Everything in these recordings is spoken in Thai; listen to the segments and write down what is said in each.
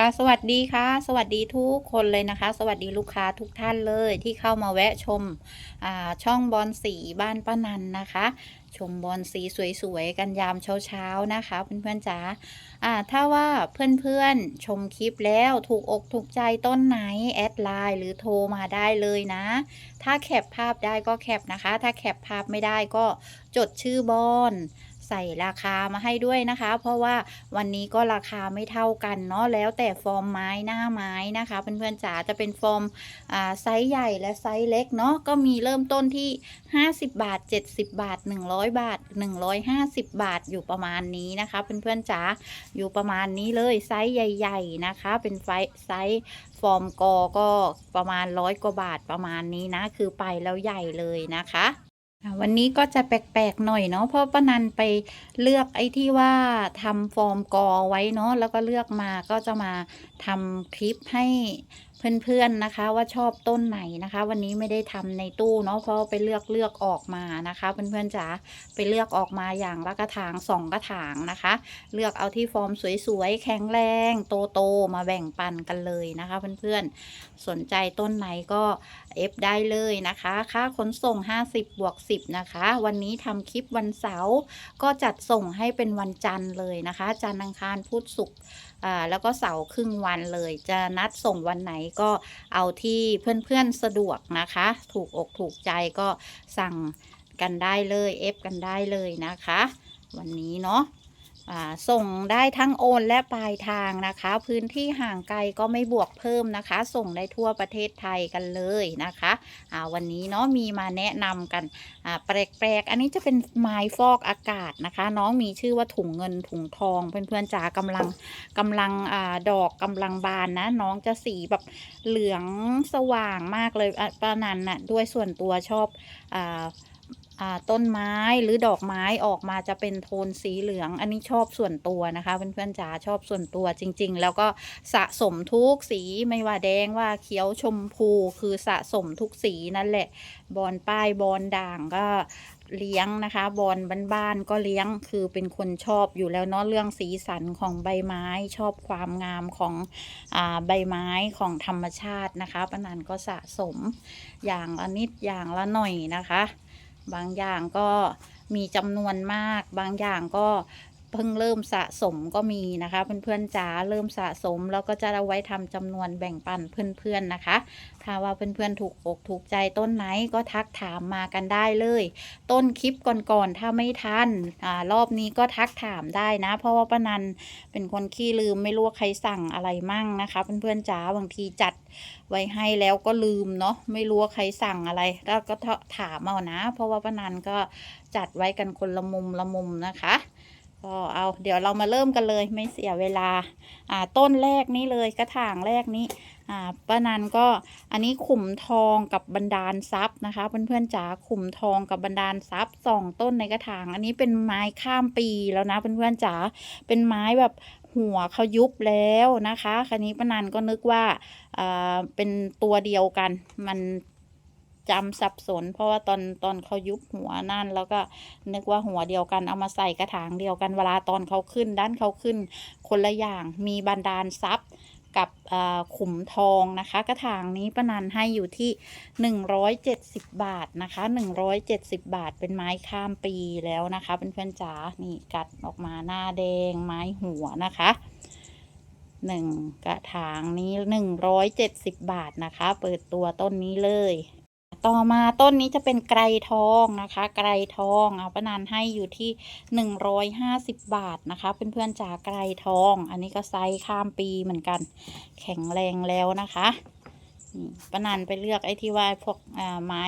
ค่ะสวัสดีค่ะ สวัสดีทุกคนเลยนะคะ สวัสดีลูกค้าทุกท่านเลยที่เข้ามาแวะชมช่องบอลสีบ้านป้านันนะคะ ชมบอลสีสวยๆกันยามเช้าๆนะคะ เพื่อนๆจ๋าถ้าว่าเพื่อนๆชมคลิปแล้วถูกอกถูกใจต้นไหนแอดไลน์หรือโทรมาได้เลยนะ ถ้าแคปภาพได้ก็แคปนะคะ ถ้าแคปภาพไม่ได้ก็จดชื่อบอล ใส่ราคามาให้ด้วยนะคะ เพราะว่าวันนี้ก็ราคาไม่เท่ากันเนาะแล้วแต่ฟอร์มไม้หน้าไม้นะคะ เพื่อนๆจ๋าจะเป็นฟอร์มไซส์ใหญ่และไซส์เล็กเนาะก็มีเริ่มต้นที่ 50 บาท 70 บาท 100 บาท 150 บาทอยู่ประมาณนี้นะคะเพื่อนๆจ๋าอยู่ประมาณนี้เลยไซส์ใหญ่ ๆนะคะ เป็นไซส์ฟอร์มกอก็ประมาณร้อยกว่าบาทประมาณนี้นะ คือไปแล้วใหญ่เลยนะคะ วันนี้ก็จะแปลกๆหน่อยเนาะเพราะป้านันไปเลือกไอ้ที่ว่าทำฟอร์มกอไว้เนาะแล้วก็เลือกมาก็จะมาทำคลิปให้ เพื่อนๆนะคะ ว่าชอบต้นไหนนะคะ วันนี้ไม่ได้ทำในตู้เนาะเพราะไปเลือกเลือกออกมานะคะ เพื่อนๆจ๋าไปเลือกออกมาอย่างละกระถางสองกระถางนะคะ เลือกเอาที่ฟอร์มสวยๆแข็งแรงโตๆมาแบ่งปันกันเลยนะคะ เพื่อนๆสนใจต้นไหนก็เอฟได้เลยนะคะค่าขนส่ง 50บวก10 นะคะ วันนี้ทำคลิปวันเสาร์ก็จัดส่งให้เป็นวันจันทร์เลยนะคะ จันทร์อังคารพุธศุกร์ แล้วก็เสาร์ครึ่งวันเลย จะนัดส่งวันไหนก็เอาที่เพื่อนๆสะดวกนะคะ ถูกอกถูกใจก็สั่งกันได้เลยเอฟกันได้เลยนะคะ วันนี้เนาะ ส่งได้ทั้งโอนและปลายทางนะคะ พื้นที่ห่างไกลก็ไม่บวกเพิ่มนะคะ ส่งได้ทั่วประเทศไทยกันเลยนะคะวันนี้เนาะมีมาแนะนำกันแปลกๆ อันนี้จะเป็นไม้ฟอกอากาศนะคะ น้องมีชื่อว่าถุงเงินถุงทองเพื่อนๆจ๋ากำลังกำลังอดอกกำลังบานนะ น้องจะสีแบบเหลืองสว่างมากเลยอะนันน่ะด้วยส่วนตัวชอบอ ต้นไม้หรือดอกไม้ออกมาจะเป็นโทนสีเหลือง อันนี้ชอบส่วนตัวนะคะเพื่อนๆจ๋าชอบส่วนตัวจริง ๆ แล้วก็สะสมทุกสีไม่ว่าแดงว่าเขียวชมพูคือสะสมทุกสีนั่นแหละ บอลป้ายบอลด่างก็เลี้ยงนะคะ บอลบ้านๆก็เลี้ยงคือเป็นคนชอบอยู่แล้วเนาะเรื่องสีสันของใบไม้ชอบความงามของอใบไม้ของธรรมชาตินะคะปานันก็สะสมอย่างละนิดอย่างละหน่อยนะคะ บางอย่างก็มีจำนวนมาก บางอย่างก็เพิ่งเริ่มสะสมก็มีนะคะเพื่อนๆจ๋าเริ่มสะสมแล้วก็จะเอาไว้ทำจำนวนแบ่งปันเพื่อนๆนะคะ ถ้าว่าเพื่อนๆถูกอกถูกใจต้นไหนก็ทักถามมากันได้เลย ต้นคลิปก่อนๆถ้าไม่ทันอ่ารอบนี้ก็ทักถามได้นะ เพราะว่าป้านันเป็นคนขี้ลืมไม่รู้ว่าใครสั่งอะไรมั่งนะคะ เพื่อนๆจ๋าบางทีจัดไว้ให้แล้วก็ลืมเนาะไม่รู้ว่าใครสั่งอะไรแล้วก็ถามเอานะ เพราะว่าป้านันก็จัดไว้กันคนละมุมละมุมนะคะก็เอาเดี๋ยวเรามาเริ่มกันเลยไม่เสียเวลาอ่าต้นแรกนี้เลยกระถางแรกนี้อ่าป้านันก็อันนี้ขุมทองกับบรรดาลทรัพย์นะคะ เพื่อนๆจ๋าขุมทองกับบรรดาลทรัพย์สองต้นในกระถาง อันนี้เป็นไม้ข้ามปีแล้วนะเพื่อนๆจ๋าเป็นไม้แบบ หัวเขายุบแล้วนะคะคันนี้ป้านันก็นึกว่าอ่าเป็นตัวเดียวกัน มันจำสับสน เพราะว่าตอนตอนเขายุบหัวนั่น แล้วก็นึกว่าหัวเดียวกันเอามาใส่กระถางเดียวกันเวลาตอนเขาขึ้นด้านเขาขึ้นคนละอย่างมีบันดาลทรัพย์ กับขุมทองนะคะ กระถางนี้ประนันให้อยู่ที่ 170 บาทนะคะ 170 บาทเป็นไม้ข้ามปีแล้วนะคะเป็นเพื่อนจ๋านี่กัดออกมาหน้าแดงไม้หัวนะคะหนึ่งกระถางนี้ 170 บาทนะคะ เปิดตัวต้นนี้เลย ต่อมาต้นนี้จะเป็นไกรทองนะคะ ไกรทองเอาประนานให้อยู่ที่หนึ่งร้อยห้าสิบาทนะคะ เพื่อนๆจ๋าไกรทอง อันนี้ก็ไซส์ข้ามปีเหมือนกัน แข็งแรงแล้วนะคะนี่ประนานไปเลือกไอ้ที่ว่าพวกอ่าไม้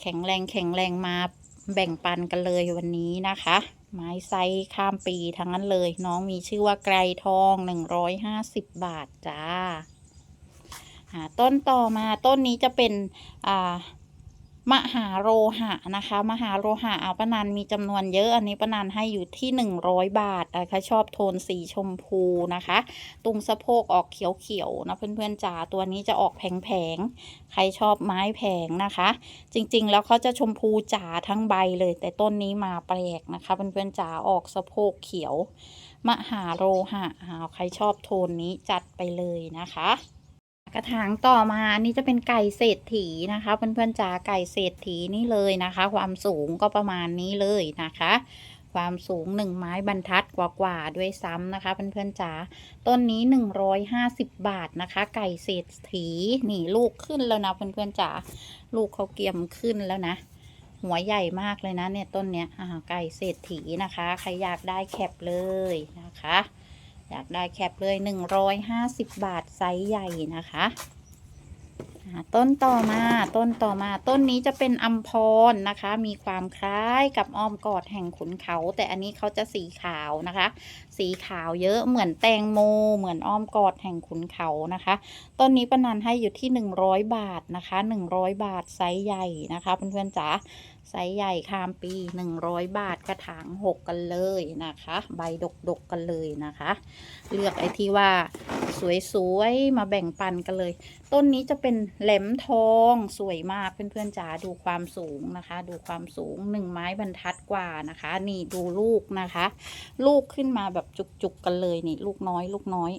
แข็งแรงแข็งแรงมาแบ่งปันกันเลยวันนี้นะคะ ไม้ไซส์ข้ามปีทั้งนั้นเลย น้องมีชื่อว่าไกรทองหนึ่งร้อยห้าสิบาทจ้า ต้นต่อมาต้นนี้จะเป็นมหาโรหะนะคะ มหาโรหะเอาปนันมีจำนวนเยอะ อันนี้ปนันให้อยู่ที่หนึ่งร้อยบาทนะคะชอบโทนสีชมพูนะคะตรงสะโพกออกเขียวๆนะเพื่อนๆจ๋าตัวนี้จะออกแผงๆใครชอบไม้แผงนะคะ จริงๆ แล้วเขาจะชมพูจ๋าทั้งใบเลย แต่ต้นนี้มาแปลกนะคะเพื่อนๆจ๋าออกสะโพกเขียว มหาโรหะอ่าใครชอบโทนนี้จัดไปเลยนะคะ กระถางต่อมาอันนี้จะเป็นไก่เศรษฐีนะคะเพื่อนๆจ๋าไก่เศรษฐีนี่เลยนะคะ ความสูงก็ประมาณนี้เลยนะคะ ความสูงหนึ่งไม้บรรทัดกว่าๆด้วยซ้ำนะคะเพื่อนๆจ๋าต้นนี้150บบาทนะคะ ไก่เศรษฐีนี่ลูกขึ้นแล้วนะเพื่อนๆจ๋าลูกเขาเกียมขึ้นแล้วนะ หัวใหญ่มากเลยนะเนี่ยต้นเนี้ยอ่าไก่เศรษฐีนะคะ ใครอยากได้แคปเลยนะคะ อยากได้แคปเลย 150 บาทไซส์ใหญ่นะคะต้นต่อมาต้นต่อมาต้นนี้จะเป็นอัมพรนะคะ มีความคล้ายกับอ้อมกอดแห่งขุนเขา แต่อันนี้เขาจะสีขาวนะคะ สีขาวเยอะเหมือนแตงโม เหมือนอ้อมกอดแห่งขุนเขานะคะ ต้นนี้ประนันให้อยู่ที่ 100 บาทนะคะ 100 บาทไซส์ใหญ่นะคะเพื่อนๆจ๋า ไซส์ใหญ่ข้ามปี 100 บาทกระถาง 6 กันเลยนะคะ ใบดกๆกันเลยนะคะ เลือกไอ้ที่ว่าสวยๆ มาแบ่งปันกันเลย ต้นนี้จะเป็นแหลมทองสวยมากเพื่อนๆจ๋าดูความสูงนะคะ ดูความสูงหนึ่งไม้บรรทัดกว่านะคะ นี่ดูลูกนะคะ ลูกขึ้นมาแบบจุกๆกันเลยนี่ลูกน้อยลูกน้อย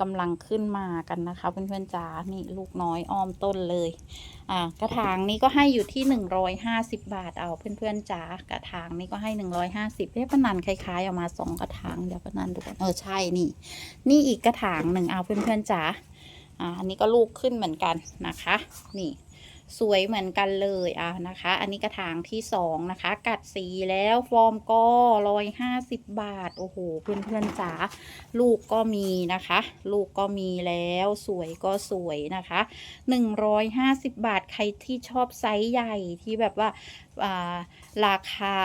กำลังขึ้นมากันนะคะเพื่อนๆจ๋านี่ลูกน้อยอ้อมต้นเลย อ่ากระถางนี้ก็ให้อยู่ที่ 150 บาทเอาเพื่อนๆจ๋ากระถางนี้ก็ให้ 150เรียกปะนันคล้ายๆออกมาสองกระถางเดี๋ยวปะนันดูก่อนเออใช่นี่ นี่อีกกระถางหนึ่งเอาเพื่อนๆจ๋าอ่าอันนี้ก็ลูกขึ้นเหมือนกันนะคะ นี่ สวยเหมือนกันเลยอะนะคะ อันนี้กระถางที่สองนะคะ กัดสีแล้วฟอร์มก็ร้อยห้าสิบบาท โอ้โห เพื่อนๆจ๋าลูกก็มีนะคะ ลูกก็มีแล้วสวยก็สวยนะคะหนึ่งร้อยห้าสิบบาทใครที่ชอบไซส์ใหญ่ที่แบบว่าอ่าราคา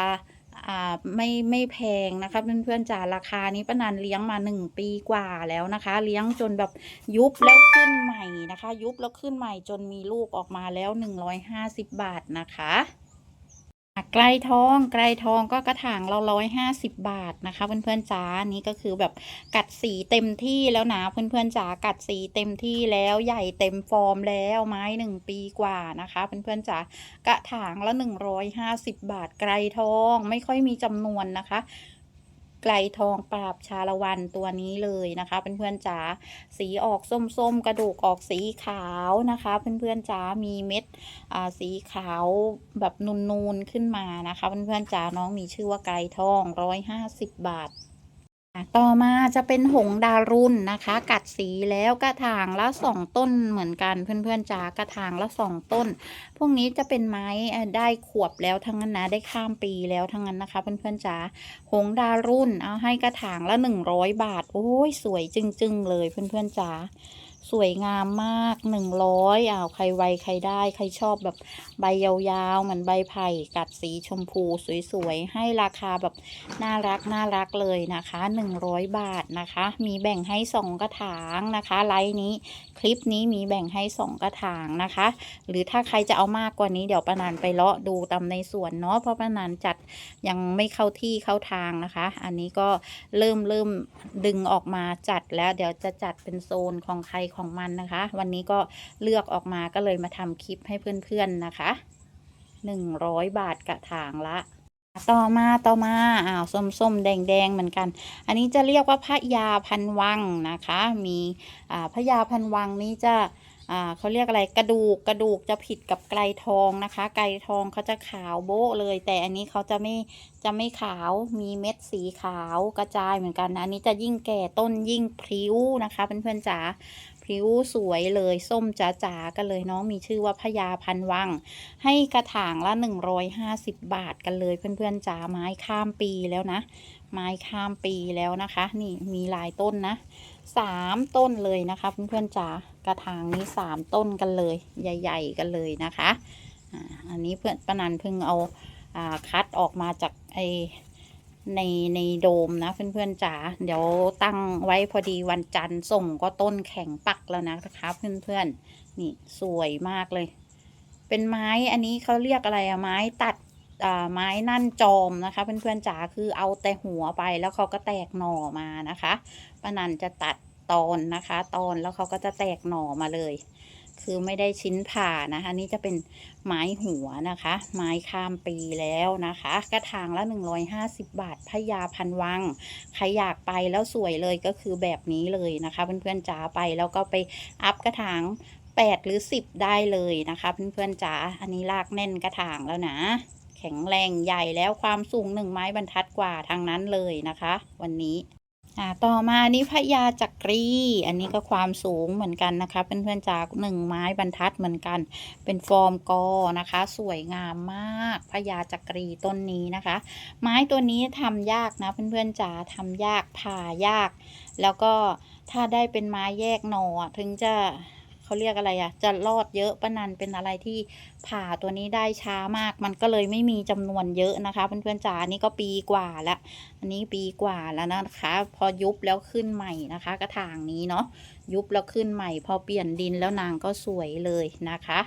ไม่ไม่แพงนะคะเพื่อนๆจ๋าราคานี้ป้านันเลี้ยงมาหนึ่งปีกว่าแล้วนะคะ เลี้ยงจนแบบยุบแล้วขึ้นใหม่นะคะ ยุบแล้วขึ้นใหม่จนมีลูกออกมาแล้วหนึ่งร้อยห้าสิบบาทนะคะอะ ไกลทองไกลทองก็กระถางเราร้อยห้าสิบบาทนะคะ เพื่อนๆจ๋าอันนี้ก็คือแบบกัดสีเต็มที่แล้วนะเพื่อนๆจ๋ากัดสีเต็มที่แล้วใหญ่เต็มฟอร์มแล้วไม้หนึ่งปีกว่านะคะเพื่อนๆจ๋ากระถางละหนึ่งร้อยห้าสิบาทไกลทองไม่ค่อยมีจำนวนนะคะ ไกลทองปราบชาละวันตัวนี้เลยนะคะเพื่อนๆจ๋าสีออกส้มๆ กระดูกออกสีขาวนะคะ เพื่อนๆจ๋ามีเม็ดอ่าสีขาวแบบนูนๆขึ้นมานะคะ เพื่อนๆจ๋าน้องมีชื่อว่าไกลทองร้อยห้าสิบบาท ต่อมาจะเป็นหงดารุนนะคะ กัดสีแล้วกระถางละสองต้นเหมือนกันเพื่อนๆจ๋ากระถางละสองต้น พวกนี้จะเป็นไม้ได้ขวบแล้วทั้งนั้นนะได้ข้ามปีแล้วทั้งนั้นนะคะ เพื่อนๆจ๋าหงดารุนเอาให้กระถางละหนึ่งร้อยบาท โอ้ยสวยจึงๆเลยเพื่อนๆจ๋า สวยงามมากหนึ่งร้อยอ้าวใครไวใครได้ใครชอบแบบใบยาวๆเหมือนใบไผ่กัดสีชมพูสวยๆ ให้ราคาแบบน่ารักน่ารักเลยนะคะ100บาทนะคะ มีแบ่งให้2กระถางนะคะไลฟ์นี้คลิปนี้มีแบ่งให้2กระถางนะคะ หรือถ้าใครจะเอามากกว่านี้เดี๋ยวปานันไปเลาะดูตามในสวนเนาะเพราะปานันจัดยังไม่เข้าที่เข้าทางนะคะ อันนี้ก็เริ่มเริ่มดึงออกมาจัดแล้วเดี๋ยวจะจัดเป็นโซนของใครของมันนะคะ วันนี้ก็เลือกออกมาก็เลยมาทำคลิปให้เพื่อนๆนะคะ 100 บาทกระถางละ ต่อมาต่อมาอ้าวส้มส้มแดงแดงเหมือนกัน อันนี้จะเรียกว่าพระยาพันวังนะคะ มีอ่าพระยาพันวังนี้จะอ่าเขาเรียกอะไรกระดูกกระดูกจะผิดกับไกลทองนะคะ ไกลทองเขาจะขาวโบ๊ะเลย แต่อันนี้เขาจะไม่จะไม่ขาวมีเม็ดสีขาวกระจายเหมือนกันนะอันนี้จะยิ่งแก่ต้นยิ่งพริ้วนะคะเพื่อนๆจ๋า พริ้วสวยเลยส้มจ๋าๆกันเลยน้องมีชื่อว่าพญาพันวัง ให้กระถางละ 150 บาทกันเลยเพื่อนๆจ๋าไม้ข้ามปีแล้วนะ ไม้ข้ามปีแล้วนะคะ นี่มีหลายต้นนะสามต้นเลยนะคะเพื่อนๆจ๋ากระถางนี้สามต้นกันเลย ใหญ่ ๆ กันเลยนะคะอันนี้เพื่อนปนันพิ่งเอาอ่าคัดออกมาจากไอ ในในโดมนะเพื่อนๆจ๋าเดี๋ยวตั้งไว้พอดีวันจันทร์ส่งก็ต้นแข็งปักแล้วนะคะเพื่อนๆนี่สวยมากเลย เป็นไม้อันนี้เขาเรียกอะไรอะไม้ตัดอ่าไม้นั่นจอมนะคะ เพื่อนๆจ๋าคือเอาแต่หัวไปแล้วเขาก็แตกหน่อมานะคะป้านันจะตัดตอนนะคะ ตอนแล้วเขาก็จะแตกหน่อมาเลย คือไม่ได้ชิ้นผ่านะคะ นี่จะเป็นไม้หัวนะคะ ไม้ข้ามปีแล้วนะคะ กระถางละ 150 บาทพญาพันวัง ใครอยากไปแล้วสวยเลยก็คือแบบนี้เลยนะคะ เพื่อนๆจ๋าไปแล้วก็ไปอัพกระถาง 8 หรือ 10 ได้เลยนะคะ เพื่อนๆจ๋าอันนี้ลากแน่นกระถางแล้วนะแข็งแรงใหญ่แล้วความสูงหนึ่งไม้บรรทัดกว่าทางนั้นเลยนะคะ วันนี้ อ่าต่อมานี่พญาจักรี อันนี้ก็ความสูงเหมือนกันนะคะเพื่อนๆจ๋าหนึ่งไม้บรรทัดเหมือนกัน เป็นฟอร์มกอนะคะ สวยงามมากพญาจักรีต้นนี้นะคะ ไม้ตัวนี้ทำยากนะเพื่อนๆจ๋าทำยากผ่ายาก แล้วก็ถ้าได้เป็นไม้แยกหน่อถึงจะ เขาเรียกอะไรอะจะรอดเยอะป้านันเป็นอะไรที่ผ่าตัวนี้ได้ช้ามาก มันก็เลยไม่มีจำนวนเยอะนะคะเพื่อนๆจ๋านนี้ก็ปีกว่าละอันนี้ปีกว่าแล้วนะคะ พอยุบแล้วขึ้นใหม่นะคะ กระถางนี้เนาะยุบแล้วขึ้นใหม่ พอเปลี่ยนดินแล้วนางก็สวยเลยนะคะ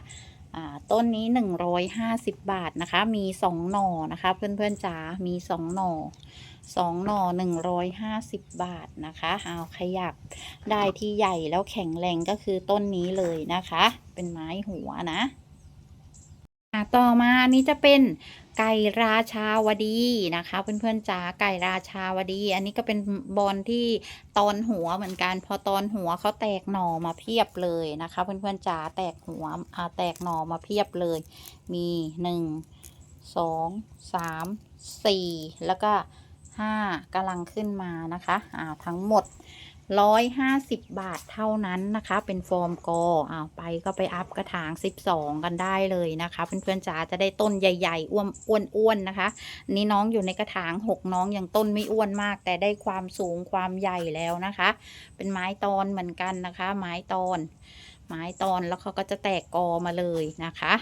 อ่าต้นนี้ 150 บาทนะคะ มี 2 หน่อนะคะ เพื่อนๆจ๋ามี 2 หน่อ สองหน่อหนึ่งร้อยห้าสิบบาทนะคะเอาขยับได้ที่ใหญ่แล้วแข็งแรงก็คือต้นนี้เลยนะคะ เป็นไม้หัวนะต่อมาอันนี้จะเป็นไก่ราชาวดีนะคะเพื่อนๆจ๋าไก่ราชาวดี อันนี้ก็เป็นบอลที่ตอนหัวเหมือนกัน พอตอนหัวเขาแตกหน่อมาเพียบเลยนะคะ เพื่อนๆจ๋าแตกหัวอ่าแตกหน่อมาเพียบเลย มีหนึ่งสองสามสี่แล้วก็ ห้ากำลังขึ้นมานะคะอ่าทั้งหมดร้อยห้าสิบบาทเท่านั้นนะคะ เป็นฟอร์มกออ่าไปก็ไปอัพกระถางสิบสองกันได้เลยนะคะเพื่อนๆจ๋าจะได้ต้นใหญ่ๆอ้วนอ้วนๆนะคะ นี่น้องอยู่ในกระถางหกน้องยังต้นไม่อ้วนมาก แต่ได้ความสูงความใหญ่แล้วนะคะ เป็นไม้ตอนเหมือนกันนะคะ ไม้ตอน ไม้ตอนแล้วเขาก็จะแตกกอมาเลยนะคะ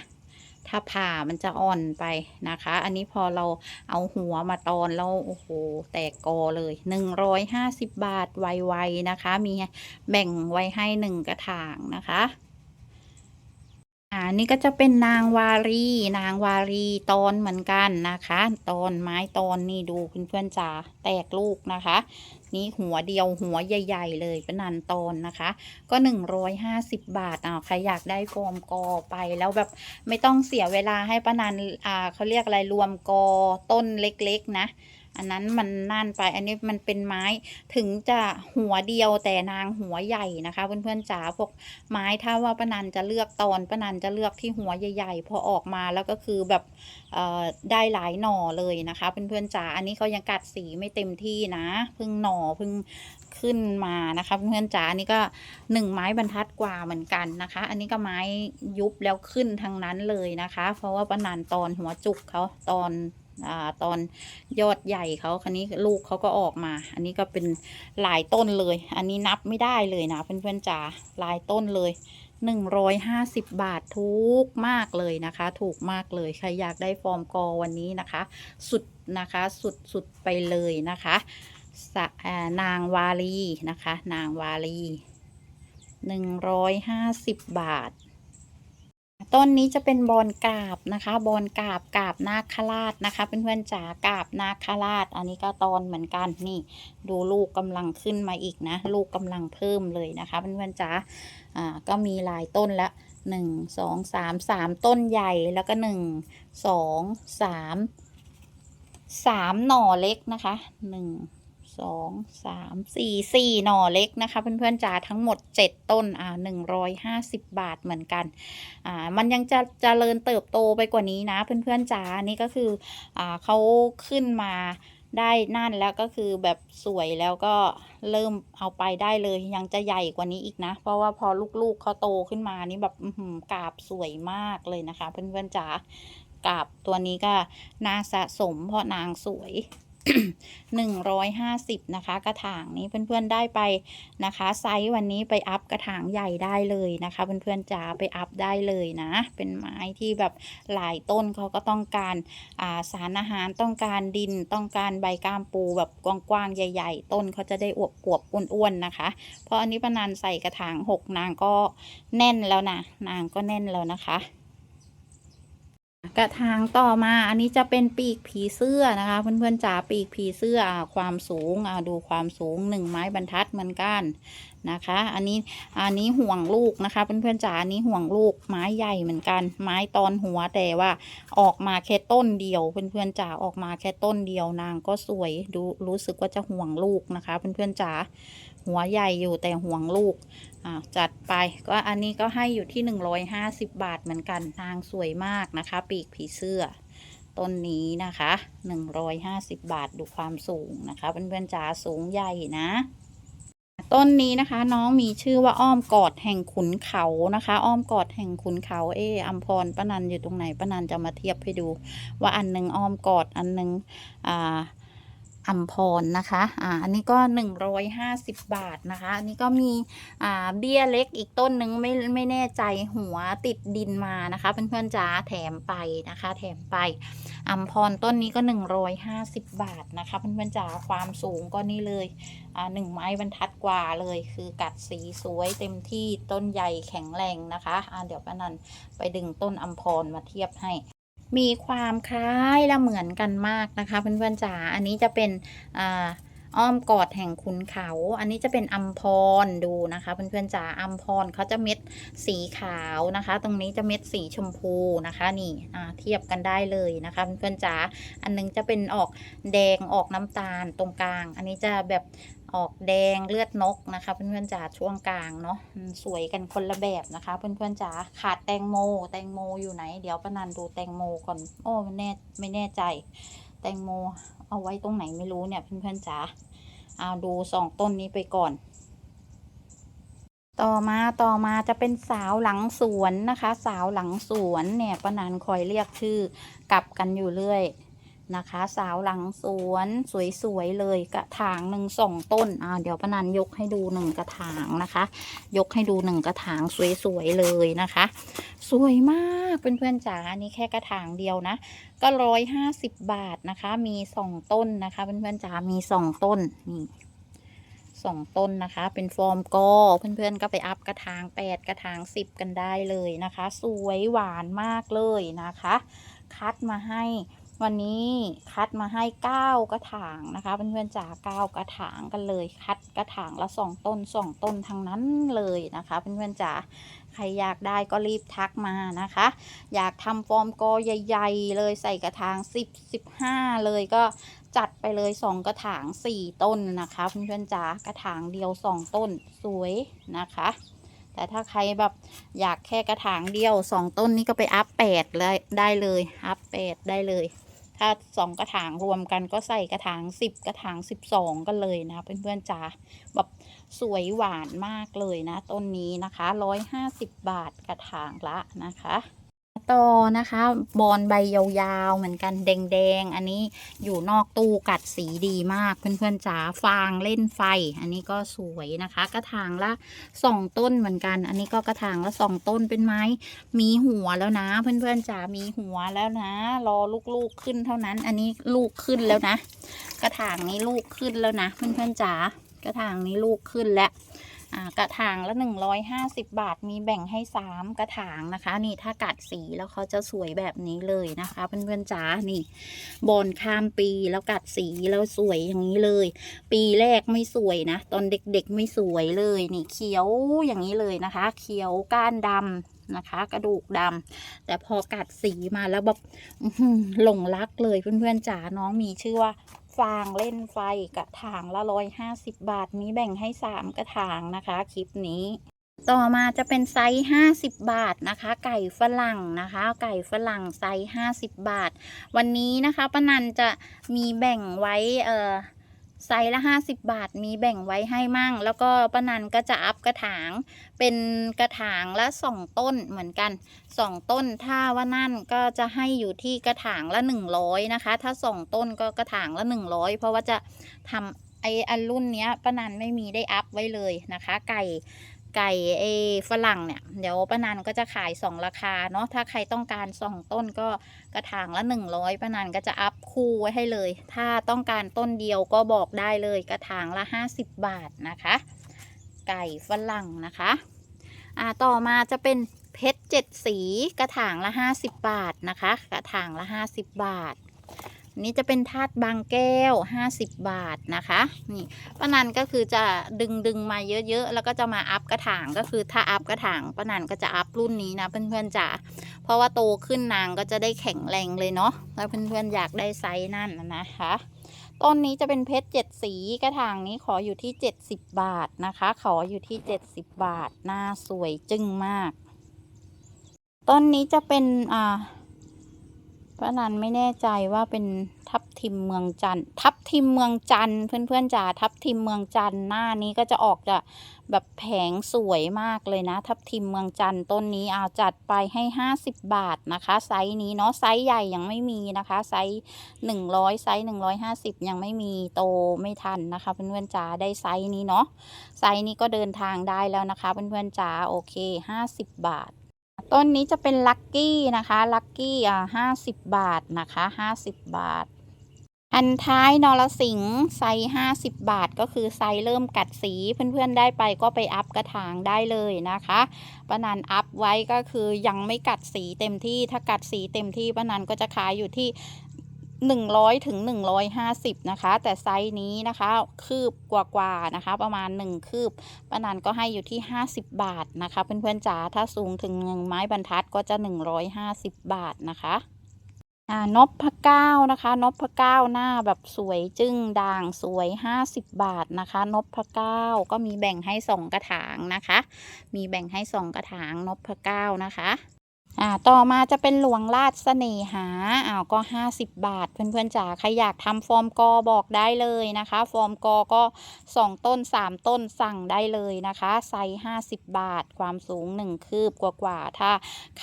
ถ้าผ่ามันจะอ่อนไปนะคะ อันนี้พอเราเอาหัวมาตอนแล้วโอ้โหแตกกอเลยหนึ่งร้อยห้าสิบบาทไวๆนะคะ มีแบ่งไว้ให้หนึ่งกระถางนะคะ อ่านี่ก็จะเป็นนางวารี นางวารีตอนเหมือนกันนะคะ ตอนไม้ตอนนี่ดูเพื่อนๆจ๋าแตกลูกนะคะ นี่หัวเดียวหัวใหญ่ ๆ เลยเป็นนันตอนนะคะ ก็หนึ่งร้อยห้าสิบบาทอ่าใครอยากได้ฟอร์มกอไปแล้วแบบไม่ต้องเสียเวลาให้ป้านันอ่าเขาเรียกอะไรรวมกอต้นเล็กๆนะ อันนั้นมันนั่นไป อันนี้มันเป็นไม้ถึงจะหัวเดียวแต่นางหัวใหญ่นะคะ เพื่อนๆจ๋าพวกไม้ถ้าว่าป้านันจะเลือกตอนป้านันจะเลือกที่หัวใหญ่ ๆ พอออกมาแล้วก็คือแบบได้หลายหน่อเลยนะคะเพื่อนๆจ๋าอันนี้เขายังกัดสีไม่เต็มที่นะเพิ่งหน่อเพิ่งขึ้นมานะคะเพื่อนจ๋าอันนี้ก็หนึ่งไม้บรรทัดกว่าเหมือนกันนะคะ อันนี้ก็ไม้ยุบแล้วขึ้นทั้งนั้นเลยนะคะ เพราะว่าป้านันตอนหัวจุกเขาตอน อตอนยอดใหญ่เขาคันนี้ลูกเขาก็ออกมา อันนี้ก็เป็นหลายต้นเลย อันนี้นับไม่ได้เลยนะเพื่อนๆจ๋าหลายต้นเลยหนึ่งร้อยห้าสิบบาทถูกมากเลยนะคะ ถูกมากเลยใครอยากได้ฟอร์มกอวันนี้นะคะ สุดนะคะสุดสุดไปเลยนะคะนางวาลีนะคะ นางวาลีหนึ่งร้อยห้าสิบบาท ต้นนี้จะเป็นบอนกาบนะคะ บอนกาบกาบนาคราชนะคะเพื่อนๆจ๋ากาบนาคราช อันนี้ก็ตอนเหมือนกันนี่ ดูลูกกำลังขึ้นมาอีกนะ ลูกกำลังเพิ่มเลยนะคะเพื่อนๆจ๋าอ่าก็มีหลายต้นละหนึ่งสองสามสามต้นใหญ่แล้วก็หนึ่งสองสามสามหน่อเล็กนะคะหนึ่ง สองสามสี่สี่หน่อเล็กนะคะ เพื่อนๆจ๋าทั้งหมดเจ็ดต้นอ่าหนึ่งร้อยห้าสิบบาทเหมือนกันอ่ามันยังจะเจริญเติบโตไปกว่านี้นะ เพื่อนๆจ๋านี่ก็คืออ่าเขาขึ้นมาได้นั่นแล้วก็คือแบบสวยแล้วก็เริ่มเอาไปได้เลยยังจะใหญ่กว่านี้อีกนะ เพราะว่าพอลูกๆเขาโตขึ้นมานี่แบบหือกาบสวยมากเลยนะคะ เพื่อนๆจ๋ากาบตัวนี้ก็น่าสะสมเพราะนางสวย หนึ่งร้อยห้าสิบนะคะ กระถางนี้เพื่อนๆได้ไปนะคะ ไซส์วันนี้ไปอัพกระถางใหญ่ได้เลยนะคะ เพื่อนๆจ๋าไปอัพได้เลยนะ เป็นไม้ที่แบบหลายต้นเขาก็ต้องการาสารอาหารต้องการดินต้องการใบก้ามปูแบบกว้างๆใหญ่ ๆ ต้นเขาจะได้อวบอวบอ้วนๆนะคะ เพราะอันนี้ปานานใส่กระถางหกนางก็แน่นแล้วนะนางก็แน่นแล้วนะคะ กระถางต่อมาอันนี้จะเป็นปีกผีเสื้อนะคะ เพื่อนๆจ๋าปีกผีเสื้อความสูงอ่าดูความสูงหนึ่งไม้บรรทัดเหมือนกันนะคะ อันนี้อันนี้ห่วงลูกนะคะ เพื่อนๆจ๋าอันนี้ห่วงลูกไม้ใหญ่เหมือนกัน ไม้ตอนหัวแต่ว่าออกมาแค่ต้นเดียว เพื่อนๆจ๋าออกมาแค่ต้นเดียวนางก็สวยดูรู้สึกว่าจะห่วงลูกนะคะ เพื่อนๆจ๋าหัวใหญ่อยู่แต่ห่วงลูก อ่าจัดไปก็อันนี้ก็ให้อยู่ที่ 150 บาทเหมือนกันนางสวยมากนะคะ ปีกผีเสื้อต้นนี้นะคะ 150 บาทดูความสูงนะคะเพื่อนๆจ๋าสูงใหญ่นะต้นนี้นะคะน้องมีชื่อว่าอ้อมกอดแห่งขุนเขานะคะ อ้อมกอดแห่งขุนเขาเอออัมพรป้านันอยู่ตรงไหนป้านันจะมาเทียบให้ดู ว่าอันหนึงอ้อมกอดอันหนึงอ่า อัมพรนะคะอ่าอันนี้ก็ 150 บาทนะคะ อันนี้ก็มีอ่าเบี้ยเล็กอีกต้นหนึ่งไม่ไม่แน่ใจหัวติดดินมานะคะเพื่อนๆจ๋าแถมไปนะคะ แถมไปอัมพรต้นนี้ก็ 150 บาทนะคะเพื่อนๆจ๋าความสูงก็นี่เลยอ่าหนึ่งไม้บรรทัดกว่าเลยคือกัดสีสวยเต็มที่ต้นใหญ่แข็งแรงนะคะอ่าเดี๋ยวป้านันไปดึงต้นอัมพรมาเทียบให้ มีความคล้ายและเหมือนกันมากนะคะ เพื่อนๆจ๋า อันนี้จะเป็นอ้อมกอดแห่งขุนเขา อันนี้จะเป็นอัมพรดูนะคะเพื่อนๆจ๋าอัมพรเขาจะเม็ดสีขาวนะคะ ตรงนี้จะเม็ดสีชมพูนะคะนี่เทียบกันได้เลยนะคะเพื่อนๆจ๋า อันนึงจะเป็นออกแดงออกน้ำตาลตรงกลาง อันนี้จะแบบ ออกแดงเลือดนกนะคะ เพื่อนๆจ๋าช่วงกลางเนาะสวยกันคนละแบบนะคะ เพื่อนๆจ๋าขาดแตงโม แตงโมอยู่ไหน เดี๋ยวป้านันดูแตงโมก่อนโอ้ไม่แน่ไม่แน่ใจ แตงโมเอาไว้ตรงไหนไม่รู้เนี่ย เพื่อนๆจ๋าเอาดูสองต้นนี้ไปก่อน ต่อมาต่อมาจะเป็นสาวหลังสวนนะคะ สาวหลังสวนเนี่ยป้านันคอยเรียกชื่อกลับกันอยู่เรื่อย นะคะ สาวหลังสวนสวยๆเลยกระถางหนึ่งสองต้นอ่าเดี๋ยวป้านันยกให้ดูหนึ่งกระถางนะคะ ยกให้ดูหนึ่งกระถางสวยๆเลยนะคะ สวยมากเพื่อนๆจ๋าอันนี้แค่กระถางเดียวนะ ก็ร้อยห้าสิบบาทนะคะ มีสองต้นนะคะเพื่อนๆจ๋ามีสองต้นนี่สองต้นนะคะ เป็นฟอร์มกอเพื่อนๆก็ไปอัพกระถางแปดกระถางสิบกันได้เลยนะคะ สวยหวานมากเลยนะคะ คัดมาให้ วันนี้คัดมาให้เก้ากระถางนะคะเพื่อนๆจ๋าเก้ากระถางกันเลยคัดกระถางละสองต้นสองต้นทั้งนั้นเลยนะคะเพื่อนๆจ๋าใครอยากได้ก็รีบทักมานะคะ อยากทำฟอร์มกอใหญ่ ๆ เลยใส่กระถาง 10 15 เลยก็จัดไปเลย 2 กระถาง 4 ต้นนะคะเพื่อนๆจ๋ากระถางเดียว 2 ต้นสวยนะคะแต่ถ้าใครแบบอยากแค่กระถางเดียว2ต้นนี้ก็ไปอัพ8เลยได้เลย อัพ8ได้เลย ถ้าสองกระถางรวมกันก็ใส่กระถางสิบกระถางสิบสองกันเลยนะเพื่อนๆจ๋าแบบสวยหวานมากเลยนะต้นนี้นะคะร้อยห้าสิบบาทกระถางละนะคะ ตอนะคะ บอลใบยาวๆเหมือนกันแดงๆ อันนี้อยู่นอกตู้กัดสีดีมากเพื่อนๆจ๋าฟางเล่นไฟ อันนี้ก็สวยนะคะ กระถางละสองต้นเหมือนกัน อันนี้ก็กระถางละสองต้นเป็นไม้มีหัวแล้วนะ เพื่อนๆจ๋ามีหัวแล้วนะ รอลูกๆขึ้นเท่านั้น อันนี้ลูกขึ้นแล้วนะ กระถางนี้ลูกขึ้นแล้วนะ เพื่อนๆจ๋ากระถางนี้ลูกขึ้นแล้ว กระถางละ 150 บาทมีแบ่งให้ 3 กระถางนะคะ นี่ถ้ากัดสีแล้วเขาจะสวยแบบนี้เลยนะคะเพื่อนๆจ๋านี่ บอนข้ามปีแล้วกัดสีแล้วสวยอย่างนี้เลย ปีแรกไม่สวยนะ ตอนเด็กๆไม่สวยเลยนี่เขียวอย่างนี้เลยนะคะ เขียวก้านดำนะคะ กระดูกดำแต่พอกัดสีมาแล้วแบบหลงรักเลยเพื่อนๆจ๋าน้องมีชื่อว่า ฟางเล่นไฟกระถางละร้อยห้าสิบบาท มีแบ่งให้สามกระถางนะคะ คลิปนี้ ต่อมาจะเป็นไซส์ห้าสิบบาทนะคะ ไก่ฝรั่งนะคะ ไก่ฝรั่งไซส์ห้าสิบบาท วันนี้นะคะป้านันจะมีแบ่งไว้เอ่อ ไซส์ละห้าสิบบาทมีแบ่งไว้ให้มั่ง แล้วก็ป้านันก็จะอัพกระถาง เป็นกระถางละสองต้นเหมือนกันสองต้นถ้าว่านั่นก็จะให้อยู่ที่กระถางละหนึ่งร้อยนะคะ ถ้าสองต้นก็กระถางละหนึ่งร้อยเพราะว่าจะทำไออันรุ่นเนี้ยป้านันไม่มีได้อัพไว้เลยนะคะ ไก่ ไก่เอฝรั่งเนี่ย เดี๋ยวป้านันก็จะขายสองราคาเนาะถ้าใครต้องการสองต้นก็กระถางละหนึ่งร้อยป้านันก็จะอัพคู่ไว้ให้เลย ถ้าต้องการต้นเดียวก็บอกได้เลยกระถางละห้าสิบบาทนะคะ ไก่ฝรั่งนะคะอ่าต่อมาจะเป็นเพชรเจ็ดสีกระถางละห้าสิบบาทนะคะ กระถางละห้าสิบบาท นี่จะเป็นธาตุบางแก้ว 50 บาทนะคะนี่ป้านันก็คือจะดึงดึงมาเยอะๆ แล้วก็จะมาอัพกระถางก็คือถ้าอัพกระถางป้านันก็จะอัพรุ่นนี้นะเพื่อนๆจ๋าเพราะว่าโตขึ้นนางก็จะได้แข็งแรงเลยเนาะถ้าเพื่อนๆอยากได้ไซส์นั่นนะนะคะต้นนี้จะเป็นเพชรเจ็ดสีกระถางนี้ขออยู่ที่ 70 บาทนะคะ ขออยู่ที่ 70 บาทหน้าสวยจึ้งมาก ต้นนี้จะเป็นอ่า ป้านันไม่แน่ใจว่าเป็นทับทิมเมืองจันทร์ทับทิมเมืองจันทร์เพื่อนๆจ๋าทับทิมเมืองจันทร์หน้านี้ก็จะออกจะแบบแผงสวยมากเลยนะ ทับทิมเมืองจันทร์ต้นนี้เอาจัดไปให้ 50 บาทนะคะ ไซส์นี้เนาะไซส์ใหญ่ยังไม่มีนะคะ ไซส์100 ไซส์150 ยังไม่มีโตไม่ทันนะคะ เพื่อนๆจ๋าได้ไซส์นี้เนาะไซส์นี้ก็เดินทางได้แล้วนะคะ เพื่อนๆจ๋าโอเค 50 บาท ต้นนี้จะเป็นลักกี้นะคะลักกี้อ่าห้าสิบบาทนะคะห้าสิบบาท อันท้ายนรสิงห์ไซส์ห้าสิบบาทก็คือไซส์เริ่มกัดสีเพื่อนๆได้ไปก็ไปอัพกระถางได้เลยนะคะป้านันอัพไว้ก็คือยังไม่กัดสีเต็มที่ถ้ากัดสีเต็มที่ป้านันก็จะขายอยู่ที่ 100ถึง150 นะคะ แต่ไซส์นี้นะคะ คืบกว่าๆนะคะ ประมาณ 1 คืบป้านันก็ให้อยู่ที่ 50 บาทนะคะ เพื่อนๆจ๋าถ้าสูงถึงหนึ่งไม้บรรทัดก็จะ 150 บาทนะคะนพพะเก้านะคะนพพะเก้าหน้าแบบสวยจึ้งด่างสวย 50 บาทนะคะนพพะเก้าก็มีแบ่งให้ 2 กระถางนะคะ มีแบ่งให้ 2 กระถางนพพะเก้านะคะ อ่าต่อมาจะเป็นหลวงราชเสน่หาอ้าวก็50บาท เพื่อนๆจ๋าใครอยากทำฟอร์มกอบอกได้เลยนะคะ ฟอร์มกอก็2ต้น3ต้นสั่งได้เลยนะคะไซส์50บาท ความสูง1คืบกว่าๆถ้า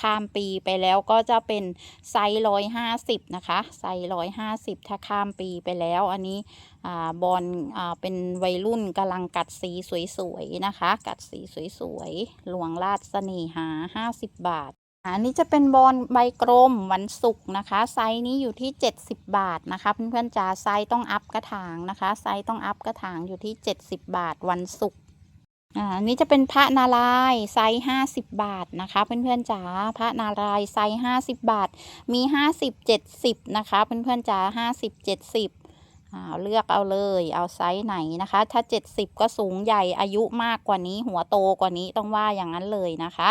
ข้ามปีไปแล้วก็จะเป็นไซส์150นะคะไซส์150ถ้าข้ามปีไปแล้วอันนี้อ่าบอลอ่าเป็นวัยรุ่นกำลังกัดสีสวยๆนะคะ กัดสีสวยๆหลวงราชเสน่หา50บาท อันนี้จะเป็นบอลใบกลมวันศุกร์นะคะ ไซส์นี้อยู่ที่ 70 บาทนะคะเพื่อนๆจ๋าไซส์ต้องอัพกระถางนะคะ ไซส์ต้องอัพกระถางอยู่ที่ 70 บาทวันศุกร์อ่าอันนี้จะเป็นพระนารายไซส์50บาทนะคะ เพื่อนๆจ๋าพระนารายไซส์50บาท มี50 70นะคะเพื่อนๆจ๋า50 70อ่าเลือกเอาเลยเอาไซส์ไหนนะคะ ถ้า70ก็สูงใหญ่อายุมากกว่านี้หัวโตกว่านี้ต้องว่าอย่างนั้นเลยนะคะ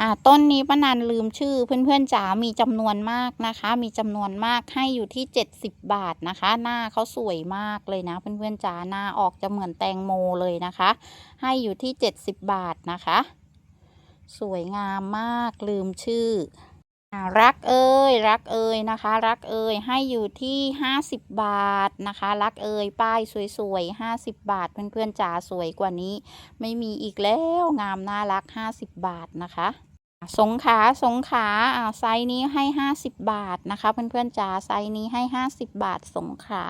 อ่าต้นนี้ป้านันลืมชื่อเพื่อนๆจ๋ามีจำนวนมากนะคะ มีจำนวนมากให้อยู่ที่ 70 บาทนะคะ หน้าเขาสวยมากเลยนะเพื่อนๆจ๋าหน้าออกจะเหมือนแตงโมเลยนะคะ ให้อยู่ที่ 70 บาทนะคะ สวยงามมากลืมชื่อ รักเอ่ยรักเอ่ยนะคะ รักเอ่ยให้อยู่ที่ 50 บาทนะคะ รักเอ่ยป้ายสวยๆ 50 บาท เพื่อนๆจ๋าสวยกว่านี้ ไม่มีอีกแล้วงามน่ารัก 50 บาทนะคะ สงขาสงขาอ่าไซส์นี้ให้ 50 บาทนะคะ เพื่อนๆจ๋าไซส์นี้ให้ 50 บาทสงขา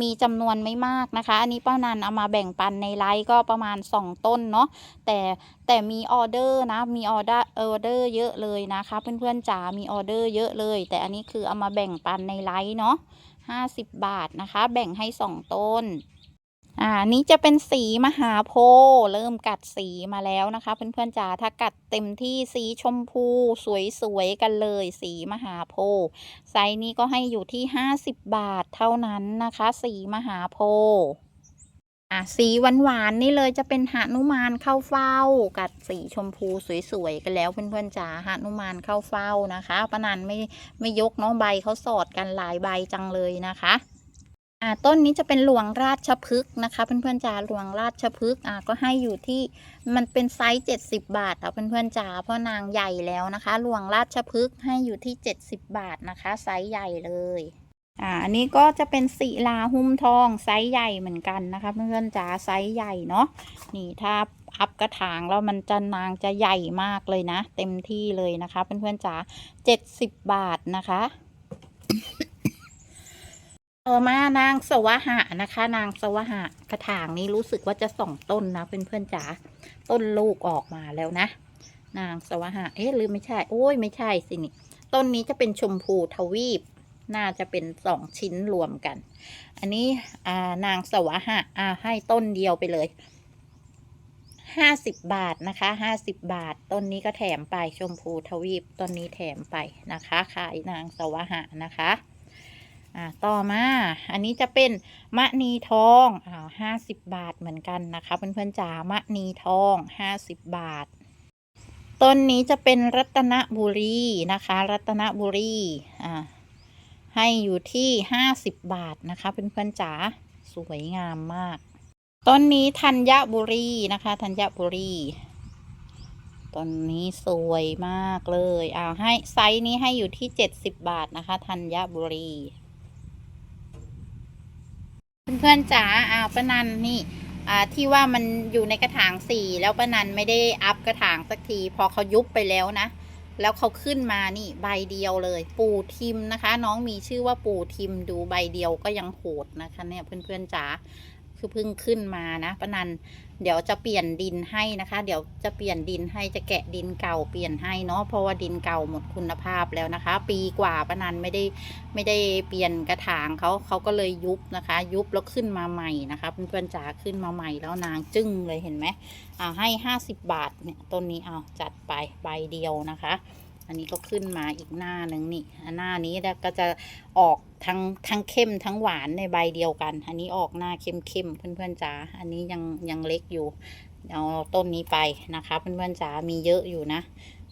มีจำนวนไม่มากนะคะ อันนี้ป้านันเอามาแบ่งปันในไลฟ์ก็ประมาณ 2 ต้นเนาะแต่แต่มีออเดอร์นะมีออเดอร์ออเดอร์เยอะเลยนะคะ เพื่อนๆจ๋ามีออเดอร์เยอะเลย แต่อันนี้คือเอามาแบ่งปันในไลฟ์เนาะ50 บาทนะคะ แบ่งให้ 2 ต้น อ่านี่จะเป็นสีมหาโพธิ์เริ่มกัดสีมาแล้วนะคะ เพื่อนๆจ๋าถ้ากัดเต็มที่สีชมพูสวยๆกันเลย สีมหาโพธิ์ไซส์นี้ก็ให้อยู่ที่ 50 บาทเท่านั้นนะคะ สีมหาโพธิ์อะสีหวานๆนี่เลยจะเป็นหนุมานเข้าเฝ้า กัดสีชมพูสวยๆกันแล้วเพื่อนๆจ๋าหานุมานเข้าเฝ้านะคะปานันไม่ไม่ยกน้องใบเขาสอดกันหลายใบจังเลยนะคะ อ่าต้นนี้จะเป็นหลวงราชพฤกษ์นะคะ เพื่อนๆจ๋าหลวงราชพฤกษ์อ่าก็ให้อยู่ที่มันเป็นไซส์70บาทอะเพื่อนๆจ๋าเพราะนางใหญ่แล้วนะคะ หลวงราชพฤกษ์ให้อยู่ที่70บาทนะคะ ไซส์ใหญ่เลยอ่าอันนี้ก็จะเป็นศิลาหุ้มทองไซส์ใหญ่เหมือนกันนะคะ เพื่อนๆจ๋าไซส์ใหญ่เนาะนี่ถ้าอัพกระถางแล้วมันจะนางจะใหญ่มากเลยนะ เต็มที่เลยนะคะ เพื่อนๆจ๋า70บาทนะคะ ต่อมานางสวหะนะคะ นางสวหะกระถางนี้รู้สึกว่าจะสองต้นนะเพื่อนๆจ๋าต้นลูกออกมาแล้วนะ นางสวหะเอ๊ะหรือไม่ใช่ โอ้ยไม่ใช่สินี่ต้นนี้จะเป็นชมพูทวีป น่าจะเป็นสองชิ้นรวมกัน อันนี้อ่านางสวหะอ่าให้ต้นเดียวไปเลยห้าสิบบาทนะคะห้าสิบบาท ต้นนี้ก็แถมไปชมพูทวีปต้นนี้แถมไปนะคะขายนางสวหะนะคะ อ่าต่อมา อันนี้จะเป็นมะนีทองอ่าห้าสิบบาทเหมือนกันนะคะเพื่อนๆจ๋ามะนีทองห้าสิบบาท ต้นนี้จะเป็นรัตนบุรีนะคะ รัตนบุรีอ่าให้อยู่ที่ห้าสิบบาทนะคะเพื่อนๆจ๋าสวยงามมาก ต้นนี้ธัญบุรีนะคะธัญบุรีต้นนี้สวยมากเลยอ่าให้ไซส์นี้ให้อยู่ที่เจ็ดสิบบาทนะคะธัญบุรี เพื่อนๆจ๋าอ้าวป้านันนี่อ่าที่ว่ามันอยู่ในกระถางสี่แล้วป้านันไม่ได้อัพกระถางสักที พอเขายุบไปแล้วนะ แล้วเขาขึ้นมานี่ใบเดียวเลย ปู่ทิมนะคะ น้องมีชื่อว่าปู่ทิมดูใบเดียวก็ยังโหดนะคะเนี่ยเพื่อนๆจ๋าคือเพิ่งขึ้นมานะป้านัน เดี๋ยวจะเปลี่ยนดินให้นะคะ เดี๋ยวจะเปลี่ยนดินให้จะแกะดินเก่าเปลี่ยนให้เนาะเพราะว่าดินเก่าหมดคุณภาพแล้วนะคะ ปีกว่าป้านันไม่ได้ไม่ได้เปลี่ยนกระถางเขาเขาก็เลยยุบนะคะ ยุบแล้วขึ้นมาใหม่นะคะเพื่อนจ๋าขึ้นมาใหม่แล้วนางจึ้งเลยเห็นไหมอ่าให้ห้าสิบบาทเนี่ยต้นนี้เอาจัดไปใบเดียวนะคะ อันนี้ก็ขึ้นมาอีกหน้าหนึ่งนี่อะหน้านี้ก็จะออก ทั้งทั้งเข้มทั้งหวานในใบเดียวกัน อันนี้ออกหน้าเข้มเข้มๆเพื่อนๆจ๋า อันนี้ยังยังเล็กอยู่ เอาต้นนี้ไปนะคะ เพื่อนๆจ๋า มีเยอะอยู่นะ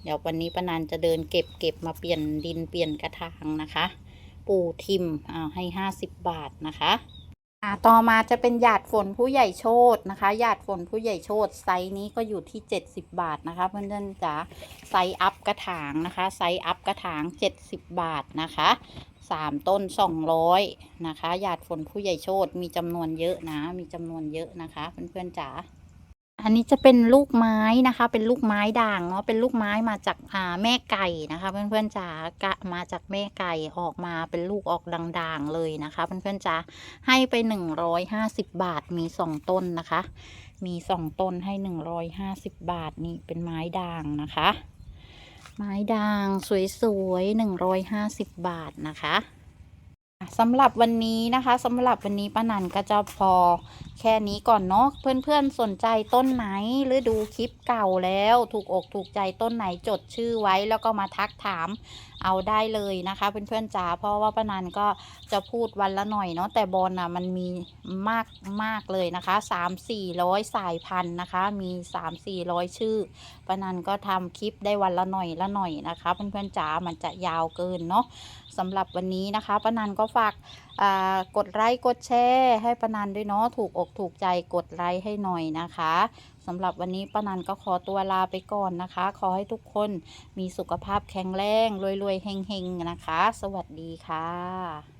เดี๋ยววันนี้ป้านันจะเดินเก็บเก็บมาเปลี่ยนดินเปลี่ยนกระถางนะคะ ปูทิมอ่าให้ห้าสิบบาทนะคะต่อมาจะเป็นหยาดฝนผู้ใหญ่โชตนะคะหยาดฝนผู้ใหญ่โชตไซส์นี้ก็อยู่ที่ 70 บาทนะคะเพื่อนๆจ๋าไซส์อัพกระถางนะคะไซส์อัพกระถาง 70 บาทนะคะ สามต้น200นะคะหยาดฝนผู้ใหญ่โชตมีจำนวนเยอะนะ มีจำนวนเยอะนะคะเพื่อนๆจ๋าอันนี้จะเป็นลูกไม้นะคะ เป็นลูกไม้ด่างเนาะเป็นลูกไม้มาจากอ่าแม่ไก่นะคะ เพื่อนๆจ๋ากะมาจากแม่ไก่ออกมาเป็นลูกออกด่างๆเลยนะคะ เพื่อนๆจ๋าให้ไปหนึ่งร้อยห้าสิบบาทมีสองต้นนะคะ มีสองต้นให้หนึ่งร้อยห้าสิบบาทนี่เป็นไม้ด่างนะคะ ไม้ด่างสวยๆหนึ่งร้อยห้าสิบบาทนะคะ สำหรับวันนี้นะคะสำหรับวันนี้ป้านันก็จะพอแค่นี้ก่อนเนาะเพื่อนๆสนใจต้นไหนหรือดูคลิปเก่าแล้ว ถูกอกถูกใจต้นไหนจดชื่อไว้แล้วก็มาทักถามเอาได้เลยนะคะ เพื่อนๆจ๋าเพราะว่าป้านันก็จะพูดวันละหน่อยเนาะแต่บอลน่ะมันมีมากมากเลยนะคะสามสี่ร้อยสายพันธุ์นะคะ มีสามสี่ร้อยชื่อป้านันก็ทำคลิปได้วันละหน่อยละหน่อยนะคะ เพื่อนๆจ๋ามันจะยาวเกินเนาะ สำหรับวันนี้นะคะป้านันก็ฝากกดไลค์กดแชร์ให้ปานันด้วยเนาะถูกอกถูกใจกดไลค์ให้หน่อยนะคะสำหรับวันนี้ปานันก็ขอตัวลาไปก่อนนะคะ ขอให้ทุกคนมีสุขภาพแข็งแรงรวยๆเฮงๆนะคะ สวัสดีค่ะ